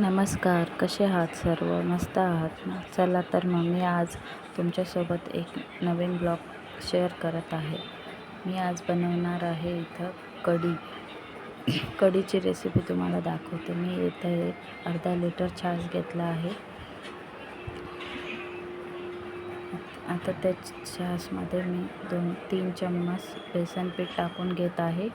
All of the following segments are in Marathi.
नमस्कार कसे आहात सर्व? मस्त आहात ना? चला तर मग मी आज तुमच्यासोबत एक नवीन ब्लॉग शेअर करत आहे. मी आज बनवणार आहे इथं कढी. कढीची रेसिपी तुम्हाला दाखवते. मी इथं एक अर्धा लिटर छास घेतला आहे. आता त्या छासमध्ये मी दोन तीन चम्मच बेसन पीठ टाकून घेत आहे.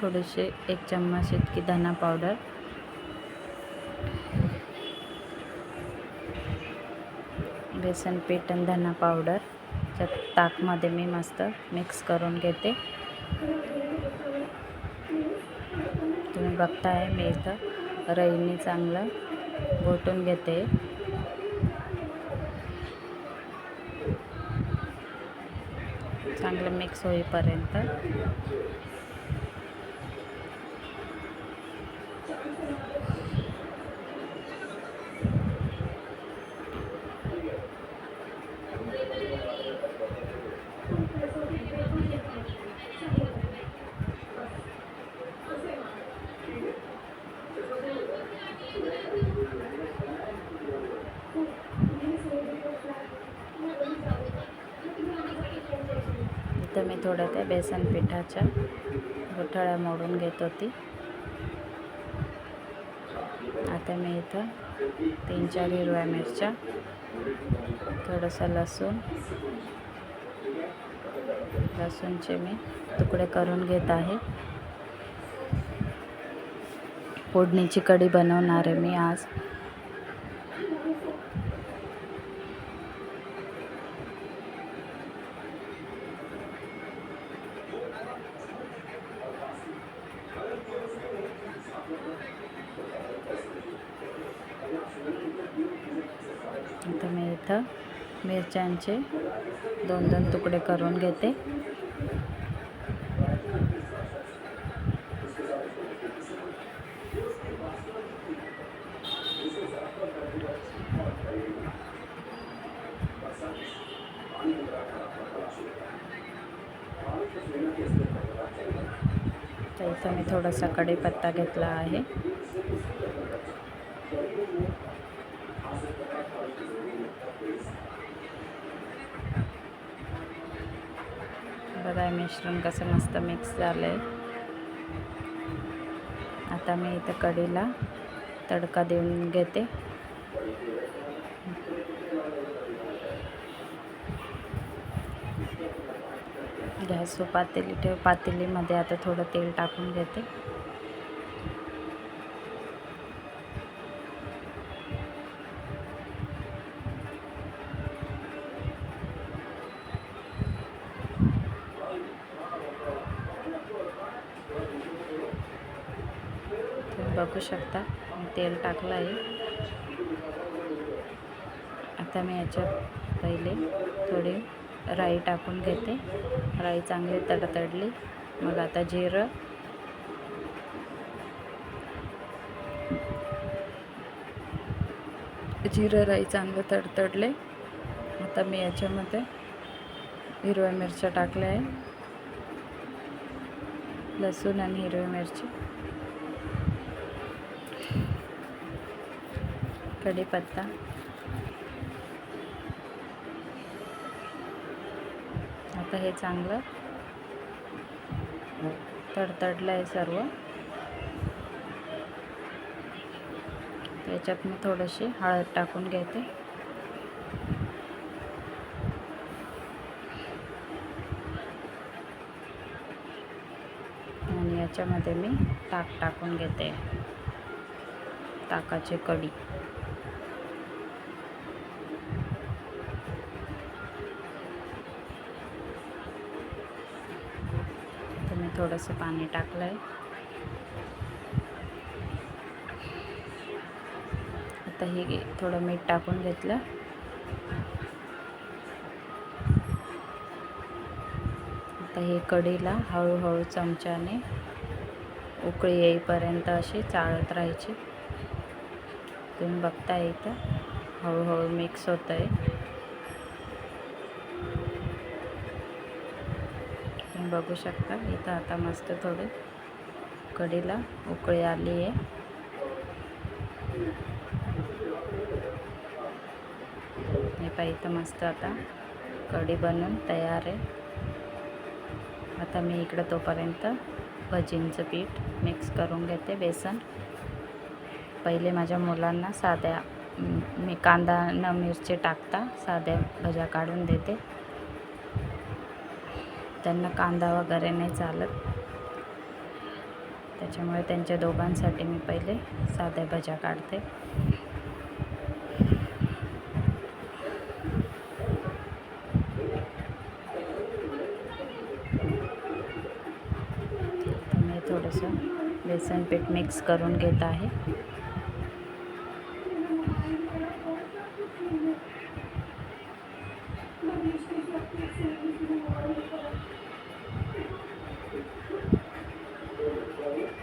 थोडेसे एक चम्मच इतकी धना पावडर बेसन पीठ आणि धना पावडर त्या ताकमध्ये मी मस्त मिक्स करून घेते. तुम्ही बघताय मी इथं रईने चांगलं घोटून घेते. चांगलं मिक्स होईपर्यंत. थोड्या त्या बेसन पिठाच्या गोठळ्या मोडून घेत होती. आता मी इथं तीन चार हिरव्या मिरच्या थोडंसं लसूण लसूणचे मी तुकडे करून घेत आहे. फोडणीची कढी बनवणार आहे मी आज आता मी इथं मिरच्यांचे दोन दोन तुकडे करून घेते. तर इथं मी थोडासा कढीपत्ता घेतला आहे. बघा मिश्रण कसं मस्त मिक्स झालं आहे आता मी इथं कढीला तडका देऊन घेते. गॅस पातेली ठेव पातेलीमध्ये आता थोडं तेल टाकून घेते. बघू शकता. मी तेल टाकलं आहे. आता मी याच्यात पहिले थोडी राई टाकून घेते. राई चांगली तडतडली. मग आता जिरं. जिरं राई चांगलं तडतडले. आता मी याच्यामध्ये हिरव्या मिरच्या टाकल्या आहे. लसूण आणि हिरवी मिरची. कढीपत्ता आता हे चांगलं तडतडलं आहे सर्व. त्याच्यात मी थोडीशी हळद टाकून घेते. आणि याच्यामध्ये मी ताक टाकून घेते. ताकाची कढी. मी थोडंसं पाणी टाकलं आहे आता हे थोडं मीठ टाकून घेतलं. आता हे कढीला हळूहळू चमच्याने उकळी येईपर्यंत अशी चाळत राहायची. तुम्ही बघता इथं हळूहळू मिक्स होतं आहे बघू शकता. इथं आता मस्त थोडे कढीला उकळी आली आहे. हे पाहिजे इथं मस्त आता कढी बनवून तयार आहे. आता मी इकडं तोपर्यंत भजींचं पीठ मिक्स करून घेते. बेसन पहिले माझ्या मुलांना साध्या मी कांदा न मिरची टाकता साध्या भज्या काढून देते. त्यांना कांदा वगैरे नाही चालत. त्याच्यामुळे त्यांच्या दोघांसाठी मी पहिले साध्या भज्या काढते. मी थोडंसं बेसन पीठ मिक्स करून घेत आहे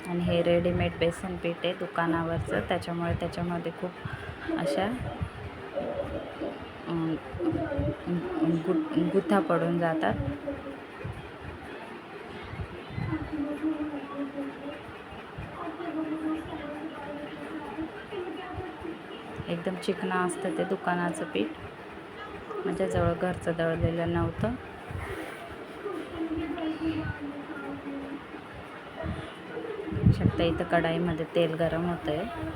आणि हे रेडीमेड बेसन पीठ आहे दुकानावरचं. त्याच्यामुळे त्याच्यामध्ये खूप अशा गु गुथा पडून जातात. एकदम चिकना असतं ते दुकानाचं पीठ. माझ्याजवळ घरचं दळलेलं नव्हतं. शकता. इथं कढाईमध्ये तेल गरम होतं आहे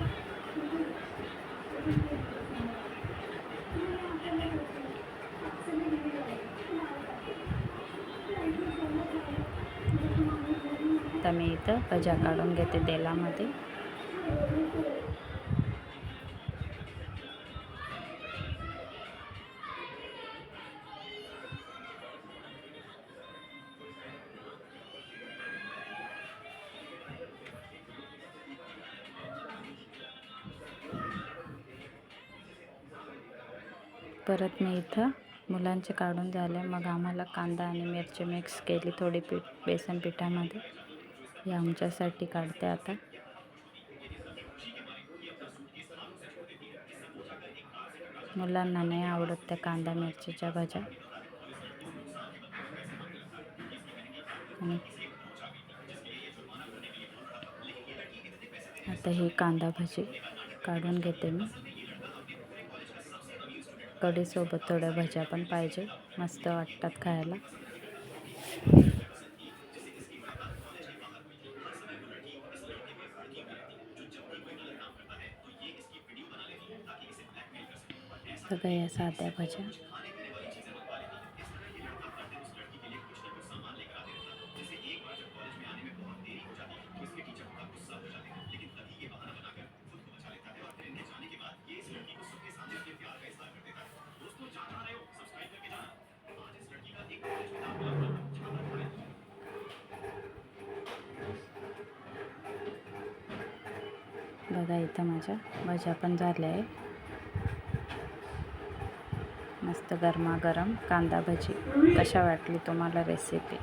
तर मी इथं भज्या काढून घेते तेलामध्ये. परत मी इथं मुलांचे काढून झाले. मग आम्हाला कांदा आणि मिरची मिक्स केली थोडी पीठ बेसन पिठामध्ये. हे आमच्यासाठी काढते आता. मुलांना नाही आवडत त्या कांदा मिरचीच्या भाज्या. आता ही कांदा भाजी काढून घेते मी. कढीसोबत थोड्या भज्या पण पाहिजे. मस्त वाटतात खायला. सगळ्या साध्या भज्या. बघा इथं माझ्या भज्या पण झाल्या आहे मस्त गरमागरम कांदा भजी. कशा वाटली तुम्हाला रेसिपी